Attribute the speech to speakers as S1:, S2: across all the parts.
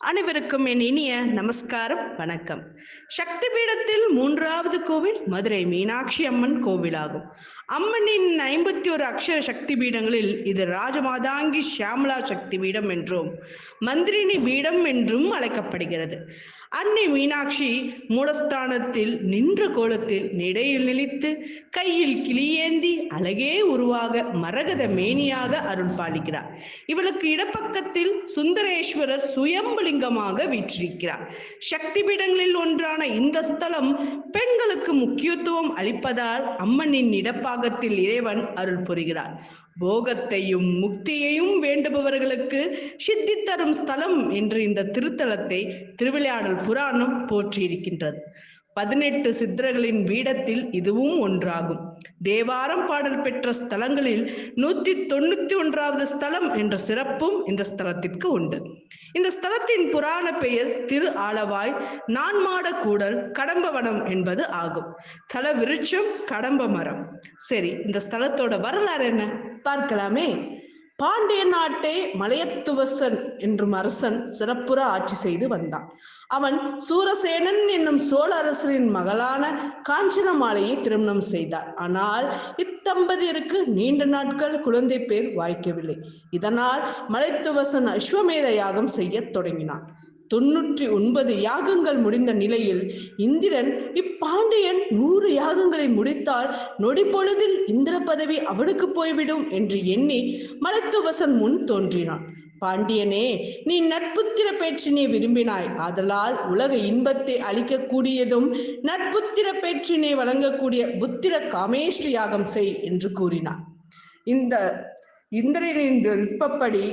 S1: அனைவருக்கும் என் இனிய நமஸ்காரம் வணக்கம். சக்தி பீடத்தில் மூன்றாவது கோவில் மதுரை மீனாட்சி அம்மன் கோவிலாகும். அம்மனின் ஐம்பத்தி ஒரு அக்ஷர சக்தி பீடங்களில் இது ராஜமாதாங்கி ஷியாமலா சக்தி பீடம் என்றும் மந்திரினி பீடம் என்றும் அழைக்கப்படுகிறது. அன்னை மீனாட்சி மூலஸ்தானத்தில் நின்ற கோலத்தில் நிடையில் நிலைத்து கையில் கிளியேந்தி அழகே உருவாக மரகத மேனியாக அருள் பாலிக்கிறார். இவளுக்கு இடப்பக்கத்தில் சுந்தரேஸ்வரர் சுயம்பலிங்கமாக வீற்றிருக்கிறார். சக்தி பீடங்களில் ஒன்றான இந்த ஸ்தலம் பெண்களுக்கு முக்கியத்துவம் அளிப்பதால் அம்மனின் இடப்பாகத்தில் இறைவன் அருள் புரிகிறார். போகத்தையும் முக்தியையும் வேண்டுபவர்களுக்கு சித்தி தரும் ஸ்தலம் என்று இந்த திருத்தலத்தை திருவிளையாடல் புராணம் போற்றியிருக்கின்றது. பதினெட்டு சித்தர்களின் பீடத்தில் இதுவும் ஒன்றாகும். தேவாரம் பாடல் பெற்ற ஸ்தலங்களில் நூத்தி தொண்ணூத்தி ஒன்றாவது ஸ்தலம் என்ற சிறப்பும் இந்த ஸ்தலத்திற்கு உண்டு. இந்த ஸ்தலத்தின் புராண பெயர் திரு ஆலவாய் நான்மாட கூடல் கடம்பவனம் என்பது ஆகும். தல விருட்சம் கடம்ப மரம் சரி இந்த ஸ்தலத்தோட வரலாறு என்ன? பார்க்கலாமே. பாண்டிய நாட்டை மலையத்துவசன் என்றும் அரசன் சிறப்புற ஆட்சி செய்து வந்தான். அவன் சூரசேனன் என்னும் சோழ அரசரின் மகளான காஞ்சனமாலையை திருமணம் செய்தார். ஆனால் இத்தம்பதியருக்கு நீண்ட நாட்கள் குழந்தை பேர் வாய்க்கவில்லை. இதனால் மலைத்துவசன் அஸ்வமேத யாகம் செய்ய தொடங்கினான். தொன்னூற்றி ஒன்பது யாகங்கள் முடிந்த நிலையில் இந்திரன் இப்பாண்டியன் நூறு யாகங்களை முடித்தால் நொடி பொழுதில் இந்திர பதவி அவனுக்கு போய்விடும் என்று எண்ணி மலத்துவசன் முன் தோன்றினான். பாண்டியனே நீ நட்புத்திர பேச்சினை விரும்பினாய். ஆதலால் உலக இன்பத்தை அளிக்கக்கூடியதும் நட்புத்திர பேச்சினை வழங்கக்கூடிய புத்திர காமேஷ்டி யாகம் செய் என்று கூறினார் இந்த இந்திரனின் விருப்பப்படி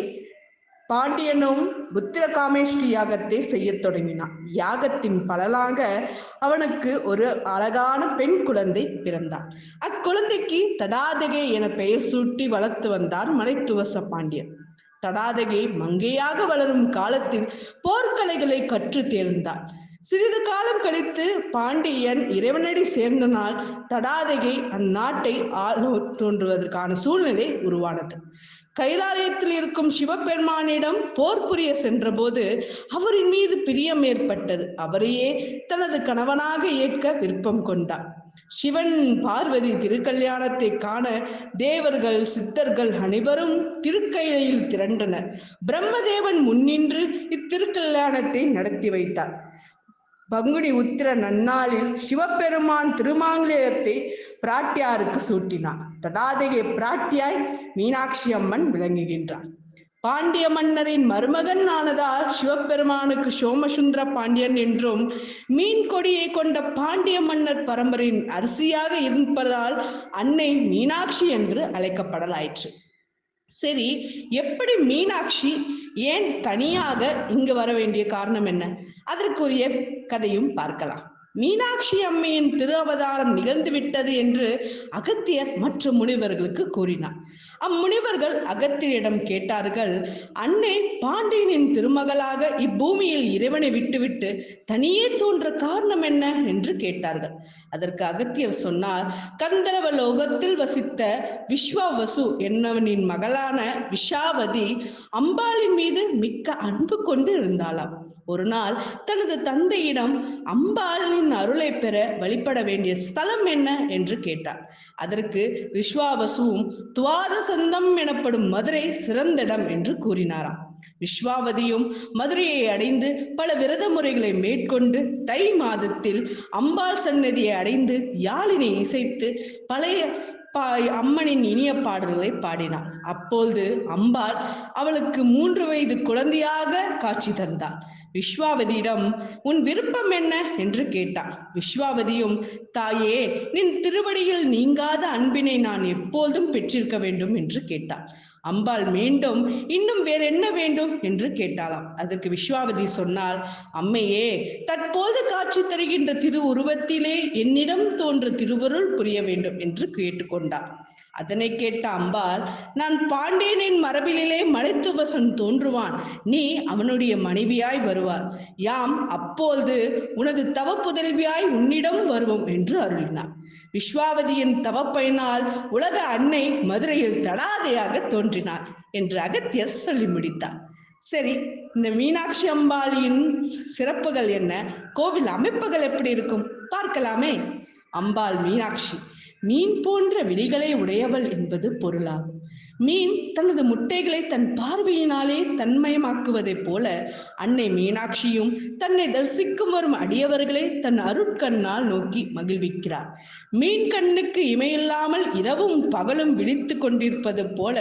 S1: பாண்டியனும் புத்திர காமேஷ்டி யாகத்தை செய்ய தொடங்கினான். யாகத்தின் பலனாக அவனுக்கு ஒரு அழகான பெண் குழந்தை பிறந்தார் அக்குழந்தைக்கு தடாதகை என பெயர் சூட்டி வளர்த்து வந்தார் மலைத்துவச பாண்டியன். தடாதகை மங்கையாக வளரும் காலத்தில் போர்க்கலைகளை கற்று தேர்ந்தார் சிறிது காலம் கழித்து பாண்டியன் இறைவனடி சேர்ந்த நாள் தடாதகை அந்நாட்டை ஆள தோன்றுவதற்கான சூழ்நிலை உருவானது. கைலாலயத்தில் இருக்கும் சிவபெருமானிடம் போர் புரிய சென்றபோது அவரின் மீது பிரியம் ஏற்பட்டது. அவரையே தனது கணவனாக ஏற்க விருப்பம் கொண்டார். சிவன் பார்வதி திருக்கல்யாணத்தை காண தேவர்கள் சித்தர்கள் அனைவரும் திருக்கையிலையில் திரண்டனர். பிரம்மதேவன் முன்னின்று இத்திருக்கல்யாணத்தை நடத்தி வைத்தார். பங்குனி உத்திர நன்னாளில் சிவபெருமான் திருமாங்கலேயத்தை பிராட்டியாருக்கு சூட்டினார். தடாதகை பிராட்டியாய் மீனாட்சி அம்மன் விளங்குகின்றார். பாண்டிய மன்னரின் மருமகன் ஆனதால் சிவபெருமானுக்கு சோமசுந்தர பாண்டியன் என்றும் மீன் கொடியை கொண்ட பாண்டிய மன்னர் பரம்பரையின் அரிசியாக இருப்பதால் அன்னை மீனாட்சி என்று அழைக்கப்படலாயிற்று. சரி எப்படி மீனாட்சி ஏன் தனியாக இங்கு வர வேண்டிய காரணம் என்ன? அதற்குரிய கதையும் பார்க்கலாம். மீனாட்சி அம்மையின் திரு அவதாரம் நிகழ்ந்து விட்டது என்று அகத்தியர் மற்ற முனிவர்களுக்கு கூறினார். அம்முனிவர்கள் அகத்தியரிடம் கேட்டார்கள் அன்னை பாண்டியனின் திருமகளாக இப்பூமியில் இறைவனை விட்டுவிட்டு தனியே தோன்ற காரணம் என்ன? என்று கேட்டார்கள். அதற்கு அகத்தியர் சொன்னார் கந்தரவ லோகத்தில் வசித்த விஸ்வாவசு என்னவனின் மகளான விஷாவதி அம்பாளின் மீது மிக்க அன்பு கொண்டு இருந்தாளாம். ஒரு நாள் தனது தந்தையிடம் அம்பாளின் அருளை பெற வழிபட வேண்டிய ஸ்தலம் என்ன? என்று கேட்டார். அதற்கு விஸ்வாவசுவும் துவாத சந்தம் எனப்படும் மதுரை சிறந்த இடம் என்று கூறினாராம். விஸ்வாவதியும் மதுரையை அடைந்து பல விரத முறைகளை மேற்கொண்டு தை மாதத்தில் அம்பாள் சன்னதியை அடைந்து யாழினை இசைத்து பழைய பா அம்மனின் இனிய பாடல்களை பாடினாள். அப்பொழுது அம்பாள் அவளுக்கு மூன்று வயது குழந்தையாக காட்சி தந்தாள். விஸ்வாவதியிடம் உன் விருப்பம் என்ன? என்று கேட்டார் விஸ்வாவதியும் தாயே நின் திருவடியில் நீங்காத அன்பினை நான் எப்போதும் பெற்றிருக்க வேண்டும் என்று கேட்டார் அம்பாள் மீண்டும் இன்னும் வேற என்ன வேண்டும்? என்று கேட்டாளாம். அதற்கு விஸ்வாவதி சொன்னால் அம்மையே தற்போது காட்சி தருகின்ற திரு உருவத்திலே என்னிடம் தோன்ற திருவருள் புரிய வேண்டும் என்று கேட்டுக்கொண்டார் அதனை கேட்ட அம்பாள் நான் பாண்டியனின் மரபிலே மலைத்துவசன் தோன்றுவான். நீ அவனுடைய மனைவியாய் வருவார் யாம் அப்பொழுது உனது தவப்புதல்வியாய் உன்னிடம் வருவோம் என்று அருளினார் விஸ்வாவதியின் தவப்பயனால் உலக அன்னை மதுரையில் தடாதையாக தோன்றினார் என்று அகத்தியர் சொல்லி முடித்தார். சரி இந்த மீனாட்சி அம்பாளியின் சிறப்புகள் என்ன? கோவில் அமைப்புகள் எப்படி இருக்கும்? பார்க்கலாமே. அம்பாள் மீனாட்சி மீன் போன்ற விழிகளை உடையவள் என்பது பொருளாகும் மீன் தனது முட்டைகளை தன் பார்வையினாலே தன்மயமாக்குவதைப் போல அன்னை மீனாட்சியும் தன்னை தரிசிக்கும் வரும் அடியவர்களை தன் அருட்கண்ணால் நோக்கி மகிழ்விக்கிறார். மீன் கண்ணுக்கு இமையில்லாமல் இரவும் பகலும் விழித்து கொண்டிருப்பது போல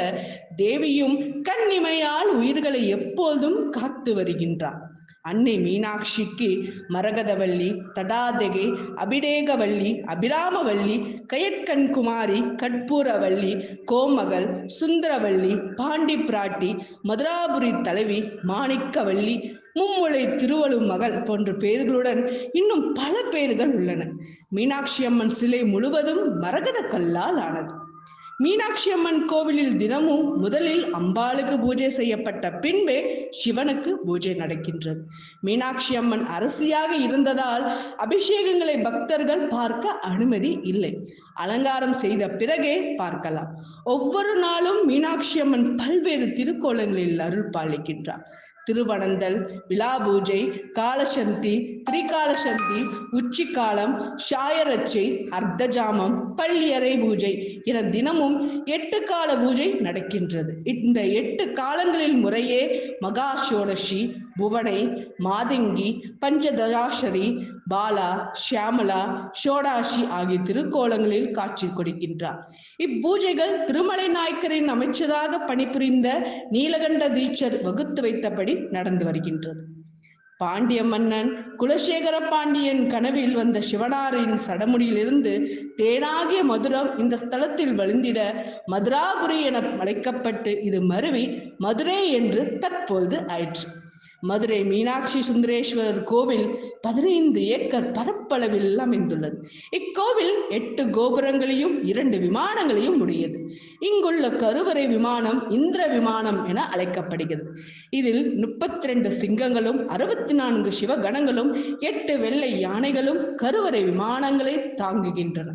S1: தேவியும் கண் இமையால் உயிர்களை எப்போதும் காத்து வருகின்றார். அன்னை மீனாட்சிக்கு மரகதவள்ளி தடாதகை அபிடேகவள்ளி அபிராமவள்ளி கயற்கண் குமாரி கற்பூரவள்ளி கோமகள் சுந்தரவள்ளி பாண்டி பிராட்டி மதுராபுரி தலைவி மாணிக்கவள்ளி மும்முளை திருவள்ளு மகள் போன்ற பெயர்களுடன் இன்னும் பல பெயர்கள் உள்ளன மீனாட்சி அம்மன் சிலை முழுவதும் மரகத கல்லால் ஆனது. மீனாட்சி அம்மன் கோவிலில் தினமும் முதலில் அம்பாளுக்கு பூஜை செய்யப்பட்ட பின்பே சிவனுக்கு பூஜை நடக்கின்றது. மீனாட்சி அம்மன் அரசியாக இருந்ததால் அபிஷேகங்களை பக்தர்கள் பார்க்க அனுமதி இல்லை. அலங்காரம் செய்த பிறகே பார்க்கலாம். ஒவ்வொரு நாளும் மீனாட்சி அம்மன் பல்வேறு திருக்கோலங்களில் அருள் பாலிக்கின்றார். திருவனந்தல் விழா பூஜை காலசந்தி திரிகாலசந்தி உச்சிக்காலம் ஷாயரட்சை அர்த்தஜாமம் பள்ளியறை பூஜை என தினமும் எட்டு கால பூஜை நடக்கின்றது. இந்த எட்டு காலங்களில் முறையே மகா சோடசி புவனை மாதங்கி பஞ்சதராசரி பாலா ஷியாமலா ஷோடாஷி ஆகிய திருக்கோலங்களில் காட்சி கொடுக்கின்றார். இப்பூஜைகள் திருமலை நாயக்கரின் அமைச்சராக பணிபுரிந்த நீலகண்ட தீட்சர் வகுத்து வைத்தபடி நடந்து வருகின்றது. பாண்டிய மன்னன் குலசேகர பாண்டியன் கனவில் வந்த சிவனாரின் சடமுடியிலிருந்து தேனாகிய மதுரம் இந்த ஸ்தலத்தில் வழிந்திட மதுராபுரி என அழைக்கப்பட்டு இது மருவி மதுரை என்று தற்போது ஆயிற்று. மதுரை மீனாட்சி சுந்தரேஸ்வரர் கோவில் பதினைந்து ஏக்கர் பரப்பளவில் அமைந்துள்ளது. இக்கோவில் எட்டு கோபுரங்களையும் இரண்டு விமானங்களையும் உடையது. இங்குள்ள கருவறை விமானம் இந்திர விமானம் என அழைக்கப்படுகிறது. இதில் முப்பத்தி ரெண்டு சிங்கங்களும் அறுபத்தி நான்கு சிவகணங்களும் எட்டு வெள்ளை யானைகளும் கருவறை விமானங்களை தாங்குகின்றன.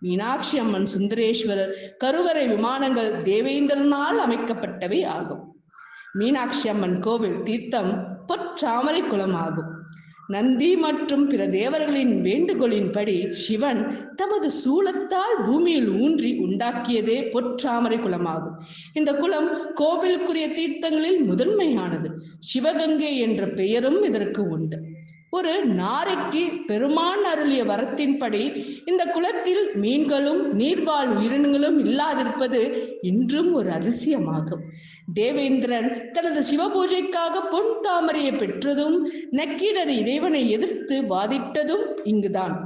S1: மீனாட்சி அம்மன் சுந்தரேஸ்வரர் கருவறை விமானங்கள் தேவேந்திரனால் அமைக்கப்பட்டவை ஆகும். மீனாட்சி அம்மன் கோவில் தீர்த்தம் பொற்றாமரை குளமாகும். நந்தி மற்றும் பிற தேவர்களின் வேண்டுகோளின்படி சிவன் தமது சூலத்தால் பூமியில் ஊன்றி உண்டாக்கியதே பொற்றாமரை குளமாகும். இந்த குளம் கோவிலுக்குரிய தீர்த்தங்களில் முதன்மையானது. சிவகங்கை என்ற பெயரும் இதற்கு உண்டு. ஒரு நாரைக்கு பெருமான் அருளிய வரத்தின்படி இந்த குளத்தில் மீன்களும் நீர்வாழ் உயிரினங்களும் இல்லாதிருப்பது இன்றும் ஒரு அதிசயமாகும். தேவேந்திரன் தனது சிவபூஜைக்காக பொன் தாமரையை பெற்றதும் நக்கீரர் இறைவனை எதிர்த்து வாதிட்டதும் இங்குதான்.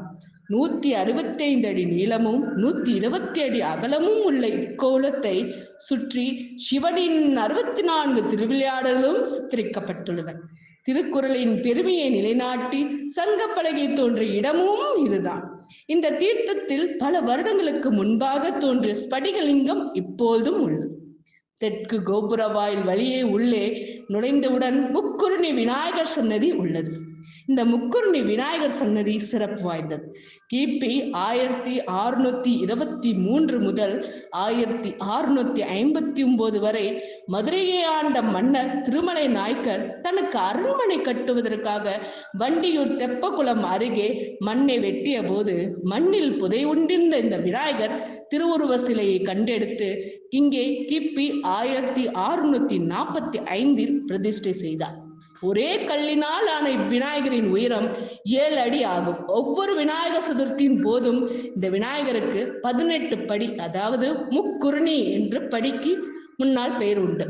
S1: நூத்தி அறுபத்தைந்து அடி நீளமும் நூத்தி இருபத்தி அடி அகலமும் உள்ள இக்கோலத்தை சுற்றி சிவனின் அறுபத்தி நான்கு திருவிளையாடலும் சித்தரிக்கப்பட்டுள்ளன. திருக்குறளின் பெருமையை நிலைநாட்டி சங்கப்பலகை தோன்றிய இடமும் இதுதான். இந்த தீர்த்தத்தில் பல வருடங்களுக்கு முன்பாக தோன்றிய ஸ்படிகலிங்கம் இப்போதும் உள்ளது. தெற்கு கோபுர வாயில் வழியே உள்ளே நுழைந்தவுடன் முக்குருணி விநாயகர் சன்னதி உள்ளது. இந்த முக்குருணி விநாயகர் சன்னதி சிறப்பு வாய்ந்தது. கிபி ஆயிரத்தி அறுநூத்தி இருபத்தி மூன்று முதல் ஆயிரத்தி அறுநூத்தி ஐம்பத்தி ஒன்பது வரை மதுரையை ஆண்ட மன்னர் திருமலை நாயக்கர் தனக்கு அரண்மனை கட்டுவதற்காக வண்டியூர் தெப்பக்குளம் அருகே மண்ணை வெட்டிய போது மண்ணில் புதை உண்டிருந்த இந்த விநாயகர் திருவுருவ சிலையை கண்டெடுத்து இங்கே கிபி ஆயிரத்தி அறுநூத்தி நாற்பத்தி ஐந்தில் பிரதிஷ்டை செய்தார். ஒரே கல்லினால் ஆன இவ்விநாயகரின் உயரம் ஏழு அடி ஆகும். ஒவ்வொரு விநாயகர் சதுர்த்தியின் போதும் இந்த விநாயகருக்கு பதினெட்டு படி அதாவது முக்குருணி என்ற படிக்கு முன்னால் பெயர் உண்டு.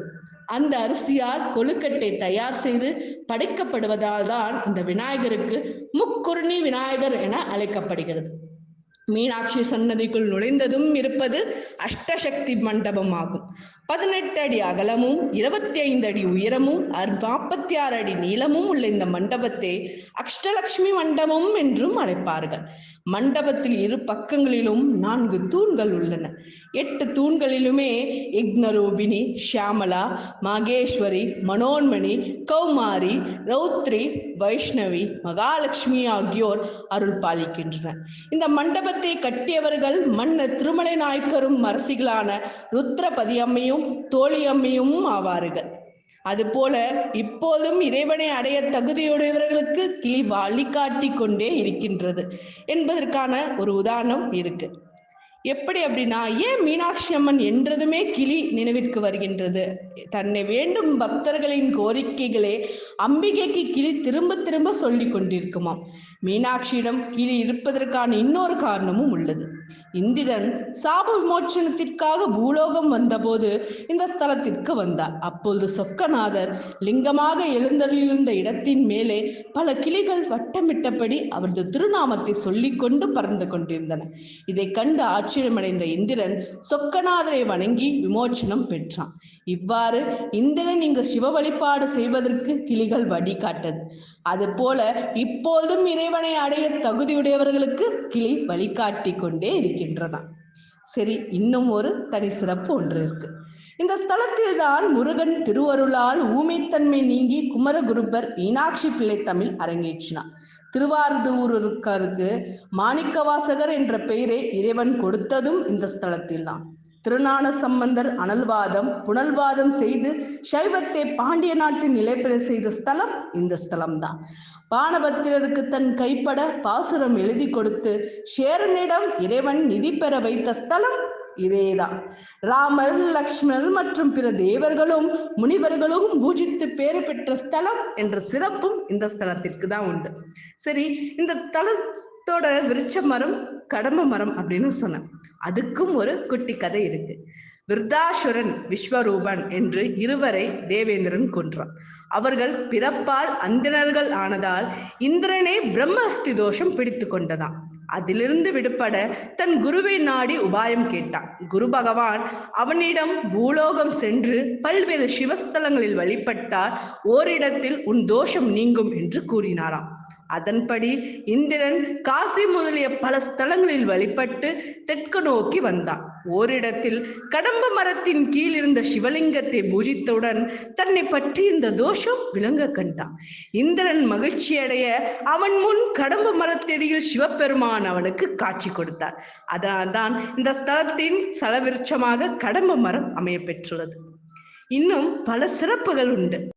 S1: அந்த அரிசியால் கொழுக்கட்டை தயார் செய்து படைக்கப்படுவதால் தான் இந்த விநாயகருக்கு முக்குருணி விநாயகர் என அழைக்கப்படுகிறது. மீனாட்சி சன்னதிக்குள் நுழைந்ததும் இருப்பது அஷ்டசக்தி மண்டபம் ஆகும் பதினெட்டு அடி அகலமும் இருபத்தி ஐந்து அடி உயரமும் நாற்பத்தி ஆறு அடி நீளமும் உள்ள இந்த மண்டபத்தை அஷ்டலட்சுமி மண்டபம் என்றும் அழைப்பார்கள். மண்டபத்தில் இரு பக்கங்களிலும் நான்கு தூண்கள் உள்ளன. எட்டு தூண்களிலுமே இக்னரூபிணி ஷியாமலா மகேஸ்வரி மனோன்மணி கௌமாரி ரௌத்ரி வைஷ்ணவி மகாலட்சுமி ஆகியோர் அருள் பாலிக்கின்றனர் இந்த மண்டபத்தை கட்டியவர்கள் மன்னர் திருமலை நாயக்கரும் அரசிகளான ருத்ரபதி அம்மையும் தோழி அம்மையும் ஆவார்கள். அதுபோல இப்போதும் இறைவனை அடைய தகுதியுடையவர்களுக்கு கிளி வழிகாட்டி கொண்டே இருக்கின்றது என்பதற்கான ஒரு உதாரணம் இருக்கு. எப்படி அப்படின்னா ஏன் மீனாட்சி அம்மன் என்றதுமே கிளி நினைவிற்கு வருகின்றது? தன்னை வேண்டும் பக்தர்களின் கோரிக்கைகளே அம்பிகைக்கு கிளி திரும்ப திரும்ப சொல்லி கொண்டிருக்குமாம். மீனாட்சியிடம் கிளி இருப்பதற்கான இன்னொரு காரணமும் உள்ளது. இந்திரன் சாப விமோச்சனத்திற்காக பூலோகம் வந்தபோது இந்த ஸ்தலத்திற்கு வந்தார். அப்பொழுது சொக்கநாதர் லிங்கமாக எழுந்தருளியிருந்த இடத்தின் மேலே பல கிளிகள் வட்டமிட்டபடி அவரது திருநாமத்தை சொல்லிக்கொண்டு பறந்து கொண்டிருந்தன. இதை கண்டு ஆச்சரியமடைந்த இந்திரன் சொக்கநாதரை வணங்கி விமோச்சனம் பெற்றான். இவ்வாறு இந்திரன் இங்கு சிவ வழிபாடு செய்வதற்கு கிளிகள் வழிகாட்டது அதுபோல இப்போதும் இறைவனை அடைய தகுதியுடையவர்களுக்கு கிளி வழிகாட்டி கொண்டே இருக்கின்றதாம். சரி இன்னும் ஒரு தனி சிறப்பு ஒன்று இருக்கு. இந்த ஸ்தலத்தில் தான் முருகன் திருவருளால் ஊமைத்தன்மை நீங்கி குமரகுருபர் மீனாட்சி பிள்ளை தமிழ் அரங்கேற்றினார். திருவாரூருக்கு மாணிக்கவாசகர் என்ற பெயரை இறைவன் கொடுத்ததும் இந்த ஸ்தலத்தில் தான் திருஞான சம்பந்தர் அனல்வாதம் புனல்வாதம் செய்து சைவத்தை பாண்டிய நாட்டில் நிலைபெற செய்த ஸ்தலம் இந்த ஸ்தலம்தான். பானபத்திரருக்கு தன் கைப்பட பாசுரம் எழுதி கொடுத்து சேரனிடம் இறைவன் நிதி பெற வைத்த ஸ்தலம் இதேதான். ராமர் லக்ஷ்மணர் மற்றும் பிற தேவர்களும் முனிவர்களும் பூஜித்து பேறு பெற்ற ஸ்தலம் என்ற சிறப்பும் இந்த ஸ்தலத்திற்கு தான் உண்டு. சரி இந்த தலத்தோட விருட்ச மரம் கடம்ப மரம் அப்படின்னு சொன்னேன். அதுக்கும் ஒரு குட்டி கதை இருக்கு. விருத்தாசுரன் விஸ்வரூபன் என்று இருவரை தேவேந்திரன் கொன்றான். அவர்கள் பிறப்பால் அந்தனர்கள் ஆனதால் இந்திரனே பிரம்மஸ்தி தோஷம் பிடித்து கொண்டதாம். அதிலிருந்து விடுபட தன் குருவை நாடி உபாயம் கேட்டான். குரு பகவான் அவனிடம் பூலோகம் சென்று பல்வேறு சிவஸ்தலங்களில் வழிபட்டால் ஓரிடத்தில் உன் தோஷம் நீங்கும் என்று கூறினாராம். அதன்படி இந்திரன் காசி முதலிய பல ஸ்தலங்களில் வழிபட்டு தெற்கு நோக்கி வந்தான். ஓரிடத்தில் கடம்ப மரத்தின் கீழ் இருந்த சிவலிங்கத்தை பூஜித்தவுடன் தன்னை பற்றி இந்த தோஷம் விளங்க கண்டான். இந்திரன் மகிழ்ச்சியடைய அவன் முன் கடம்ப மரத்தடியில் சிவபெருமான் அவனுக்கு காட்சி கொடுத்தார். அதனால்தான் இந்த ஸ்தலத்தின் சலவிருட்சமாக கடம்ப மரம் அமைய பெற்றுள்ளது. இன்னும் பல சிறப்புகள் உண்டு.